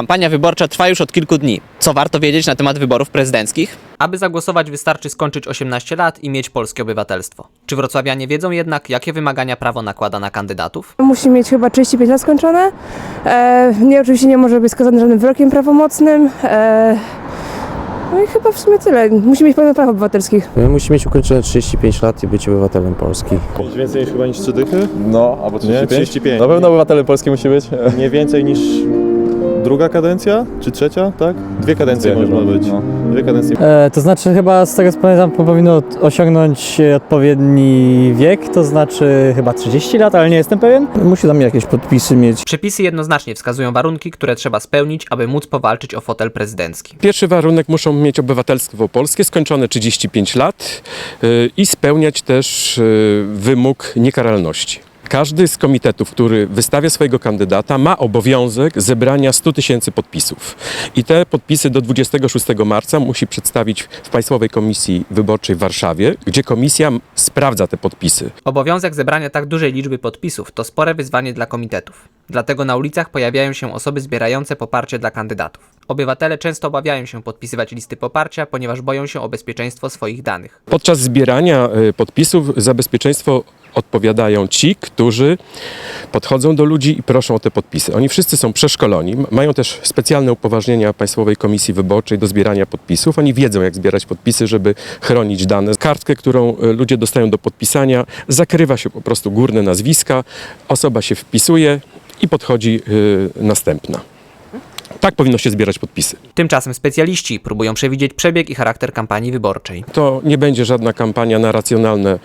Kampania wyborcza trwa już od kilku dni. Co warto wiedzieć na temat wyborów prezydenckich? Aby zagłosować wystarczy skończyć 18 lat i mieć polskie obywatelstwo. Czy wrocławianie wiedzą jednak, jakie wymagania prawo nakłada na kandydatów? Musi mieć chyba 35 lat skończone. E, nie, oczywiście nie może być skazany żadnym wyrokiem prawomocnym. E, no i chyba w sumie tyle. Musi mieć pełne praw obywatelskich. Musi mieć ukończone 35 lat i być obywatelem Polski. Mieć więcej niż chyba niż trzy dychy? No, albo Nie, 35? 35. Na pewno obywatelem Polski musi być. Nie więcej niż druga kadencja? Czy trzecia, tak? Dwie kadencje Dwie można chyba, być. no. Dwie kadencje. E, to znaczy chyba z tego co pamiętam powinno osiągnąć odpowiedni wiek, to znaczy chyba 30 lat, ale nie jestem pewien. Musi tam jakieś podpisy mieć. Przepisy jednoznacznie wskazują warunki, które trzeba spełnić, aby móc powalczyć o fotel prezydencki. Pierwszy warunek muszą mieć obywatelstwo polskie, skończone 35 lat y, i spełniać też y, wymóg niekaralności. Każdy z komitetów, który wystawia swojego kandydata, ma obowiązek zebrania 100 tysięcy podpisów. I te podpisy do 26 marca musi przedstawić w Państwowej Komisji Wyborczej w Warszawie, gdzie komisja sprawdza te podpisy. Obowiązek zebrania tak dużej liczby podpisów to spore wyzwanie dla komitetów. Dlatego na ulicach pojawiają się osoby zbierające poparcie dla kandydatów. Obywatele często obawiają się podpisywać listy poparcia, ponieważ boją się o bezpieczeństwo swoich danych. Podczas zbierania y, podpisów za bezpieczeństwo odpowiadają ci, którzy podchodzą do ludzi i proszą o te podpisy. Oni wszyscy są przeszkoleni, mają też specjalne upoważnienia Państwowej Komisji Wyborczej do zbierania podpisów. Oni wiedzą, jak zbierać podpisy, żeby chronić dane. Kartkę, którą y, ludzie dostają do podpisania, zakrywa się po prostu górne nazwiska, osoba się wpisuje i podchodzi y, następna. Tak powinno się zbierać podpisy. Tymczasem specjaliści próbują przewidzieć przebieg i charakter kampanii wyborczej. To nie będzie żadna kampania na racjonalne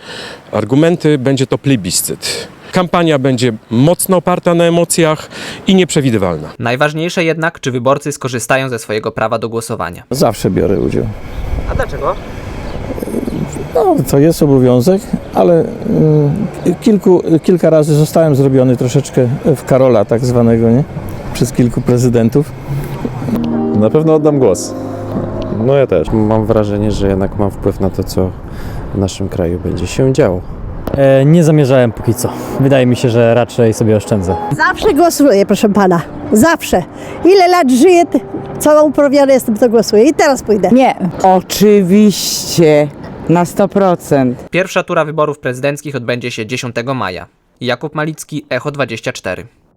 argumenty, będzie to plebiscyt. Kampania będzie mocno oparta na emocjach i nieprzewidywalna. Najważniejsze jednak, czy wyborcy skorzystają ze swojego prawa do głosowania. Zawsze biorę udział. A dlaczego? No, to jest obowiązek, ale y, kilku, kilka razy zostałem zrobiony troszeczkę w Karola tak zwanego, nie? Przez kilku prezydentów. Na pewno oddam głos. No ja też. Mam wrażenie, że jednak mam wpływ na to, co w naszym kraju będzie się działo. E, nie zamierzałem póki co. Wydaje mi się, że raczej sobie oszczędzę. Zawsze głosuję, proszę pana. Zawsze. Ile lat żyję, co uprawiony jestem, to głosuję. I teraz pójdę. Nie, oczywiście, na 100%. Pierwsza tura wyborów prezydenckich odbędzie się 10 maja. Jakub Malicki, Echo 24.